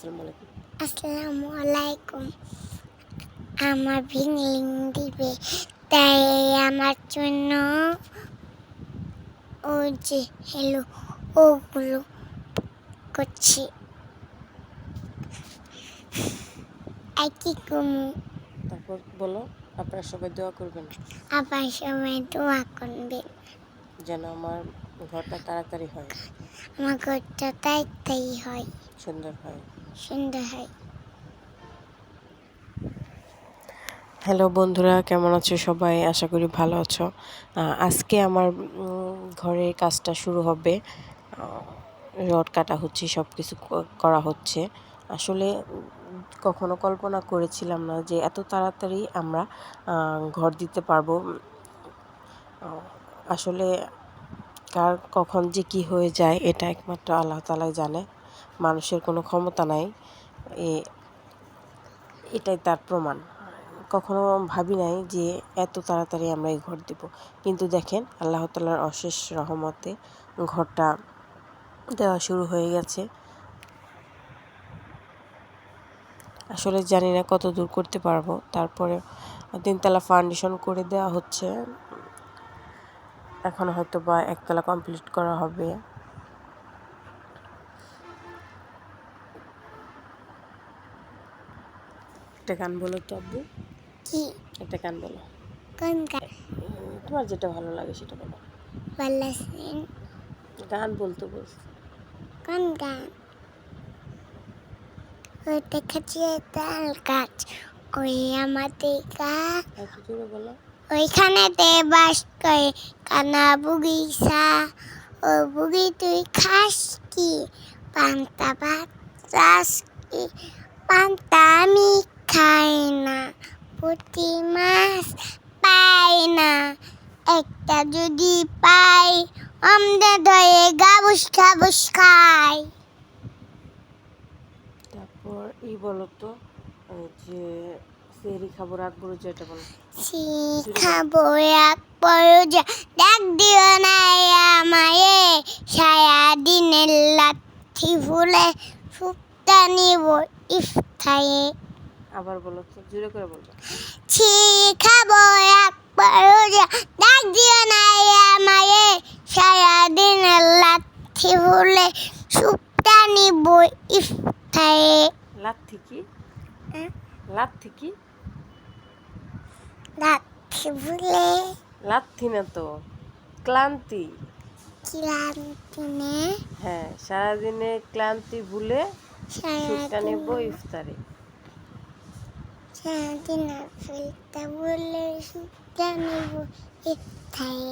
আসসালামু আলাইকুম আসসালামু আলাইকুম আমার ভিংলিং দিবে তাই আমার জন্য ও যে হ্যালো ওগুলো করছি। একই কুমু তারপর বলো আপনারা সবাই দোয়া করবেন। আবার সময় দোয়া করবেন। যেন আমার ঘরটা তাড়াতাড়ি হয়। আমার ঘরটা তাই হয়। সুন্দর হয়। সুন্দর হয়। হ্যালো বন্ধুরা কেমন আছো সবাই? আশা করি ভালো আছো। আজকে আমার ঘরের কাজটা শুরু হবে। রড কাটা হচ্ছে সব কিছু করা হচ্ছে। আসলে কখনো কল্পনা করেছিলাম না যে এত তাড়াতাড়ি আমরা ঘর দিতে পারব। আসলে কার কখন যে কি হয়ে যায় এটা একমাত্র আল্লাহ তালাই জানে। মানুষের কোনো ক্ষমতা নাই। এ- এটাই তার প্রমাণ। কখনো ভাবি নাই যে এত তাড়াতাড়ি আমরা এই ঘর দেব। কিন্তু দেখেন আল্লাহ তালার অশেষ রহমতে ঘরটা দেওয়া শুরু হয়ে গেছে। আসলে জানি না কত দূর করতে পারব। তারপরে তিনতলা ফাউন্ডেশন করে দেওয়া হচ্ছে। এখন হয়তো বা একতলা কমপ্লিট করা হবে। একটা গান বলো তো আব্বু। কি? একটা গান বলো। কোন গান তোমার যেটা ভালো লাগে সেটা বলো। বলেছেন গান বলতে বলছি। কোন গান? ওই দেখেছি তাল গাছ। ওই আমাদের গাছ একটু জোরে বলো। ওইখানে তে বাস করে। কানা বুগিসা ও বুগি তুই খাস কি? পান্তা ভাত চাস কি? পান্তা আমি খাই না, পুঁটি মাছ পাই না। একটা যদি পাই আমদে ধরে গাবুস খাবুস খাই। তারপর এই বলো তো যে সেরি খাব রাত বড় যেটা বলো। শিখাবো এক পরজা ডাক দিও না আমায়ে সারা দিনের লাঠি ফুলে সুপ্তা নিব ইফতায়ে আবার বলো তো জোরে করে বলব। শিখাবো এক পরজা ডাক দিও না আমায়ে সারা দিনের লাঠি ফুলে সুপ্তা নিব ইফতায়ে লাথি কি? হ্যাঁ? লাথি কি? লাঠি ফুলে লাথি না তো ক্লান্তি। ক্লান্তি নে? হ্যাঁ সারাদিনে ক্লান্তি ভুলে সুটটা নেব ইফতারে। সারাদিন ফেলতে বলে জানিব ইচ্ছায়